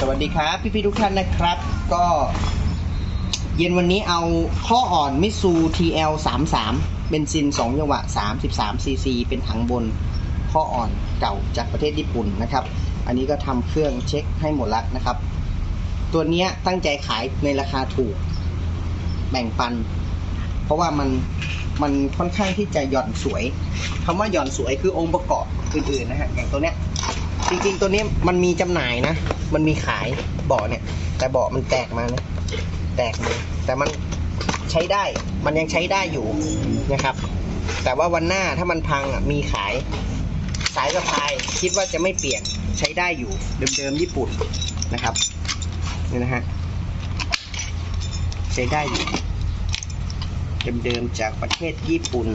สวัสดีครับพี่ๆทุกท่านนะครับ ก็เย็นวันนี้เอาข้ออ่อนมิซู TL 3 3เบนซิน2จังหวะ 33 cc เป็นถังบนข้ออ่อนเก่าจากประเทศญี่ปุ่นนะครับ อันนี้ก็ทำเครื่องเช็คให้หมดล้วนะครับ ตัวเนี้ยตั้งใจขายในราคาถูกแบ่งปัน เพราะว่ามันมันค่อนข้างที่จะหย่อนสวยคำว่าหย่อนสวยคือองค์ประกอบอื่นๆนะฮะอย่างตัวเนี้ย จริงๆ ตัวนี้มันมีจำหน่ายนะ มันมีขายเบาะเนี่ย แต่เบาะมันแตกมานะแตกเลยแต่มันใช้ได้ มันยังใช้ได้อยู่นะครับ แต่ว่าวันหน้าถ้ามันพังอะมีขาย สายสะพายคิดว่าจะไม่เปลี่ยนใช้ได้อยู่ เดิมๆญี่ปุ่นนะครับนี่นะฮะใช้ได้อยู่เดิมๆจากประเทศญี่ปุ่น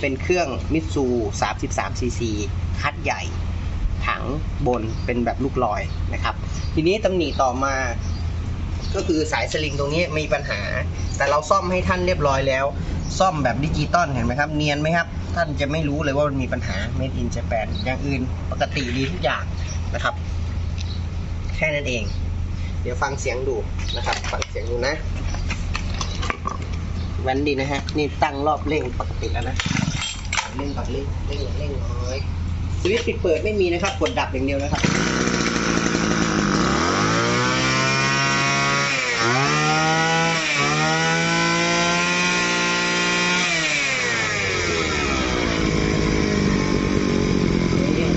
เป็นเครื่องมิตซู33 cc คัดใหญ่ ถังบนเป็นแบบลูกลอยนะครับ ทีนี้ตำหนิต่อมาก็คือสายสลิงตรงนี้มีปัญหา แต่เราซ่อมให้ท่านเรียบร้อยแล้ว ซ่อมแบบดิจิตอลเห็นไหมครับ เนียนไหมครับ ท่านจะไม่รู้เลยว่ามันมีปัญหา made in Japan อย่างอื่นปกติดีทุกอย่างนะครับ แค่นั้นเอง เดี๋ยวฟังเสียงดูนะครับ ฟังเสียงดูนะแวนดีนะฮะ นี่ตั้งรอบเร่งปกติแล้วนะ เร่งก่อนเร่งเร่งเร่งน้อย สวิตช์ปิดเปิดไม่มีนะครับ กดดับอย่างเดียวนะครับ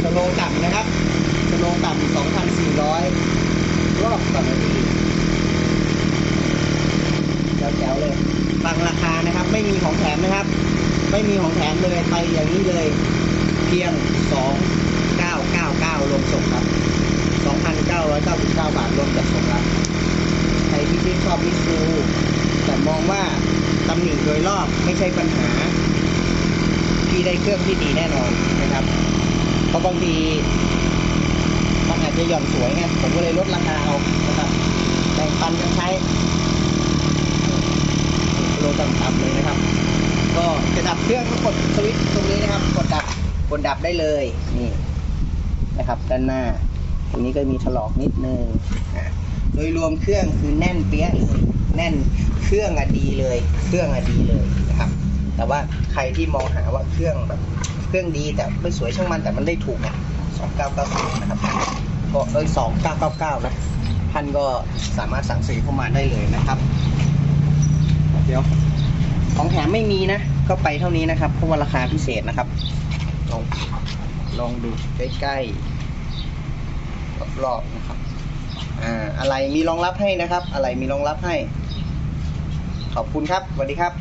สโลว์ต่ำนะครับสโลว์ต่ำ2,400 รอบต่อนาทีแจ๋วๆเลยฟังราคานะครับ ไม่มีของแถมนะครับ ไม่มีของแถมเลยไปอย่างนี้เลย พียง 2999 รวมส่งครับ 2,999 บาทรวมจัดส่งครับใครที่ชื่นชอบมิซูแต่มองว่าตำหนิโดยรอบไม่ใช่ปัญหาที่ได้เครื่องที่ดีแน่นอนนะครับ เพราะบางทีมันอาจจะหย่อนสวยไงผมก็เลยลดราคาเอานะครับแบ่งปันกันใช้โลต่ำๆเลยนะครับ ก็จะดับเครื่องก็กดสวิตช์ตรงนี้นะครับ กดดับ กดดับได้เลยนี่นะครับ ด้านหน้า ตรงนี้ก็มีถลอกนิดนึงอะโดยรวมเครื่องคือแน่นเปี้ยเลยแน่นเครื่องอะดีเลย เครื่องอะดีเลยนะครับ แต่ว่าใครที่มองหาว่าเครื่องแบบเครื่องดีแต่ไม่สวยช่างมันแต่มันได้ถูกเนี่ยสองเก้าเก้านะครับก็เอ้ยสองเก้าเก้าเก้านะท่านก็สามารถสั่งซื้อเข้ามาได้เลยนะครับ เดี๋ยวของแถมไม่มีนะ ก็ไปเท่านี้นะครับเพราะว่าราคาพิเศษนะครับ ลองลองดูใกล้ๆรอบๆนะครับอ่าอะไรมีรองรับให้นะครับ อะไรมีรองรับให้ ขอบคุณครับสวัสดีครับ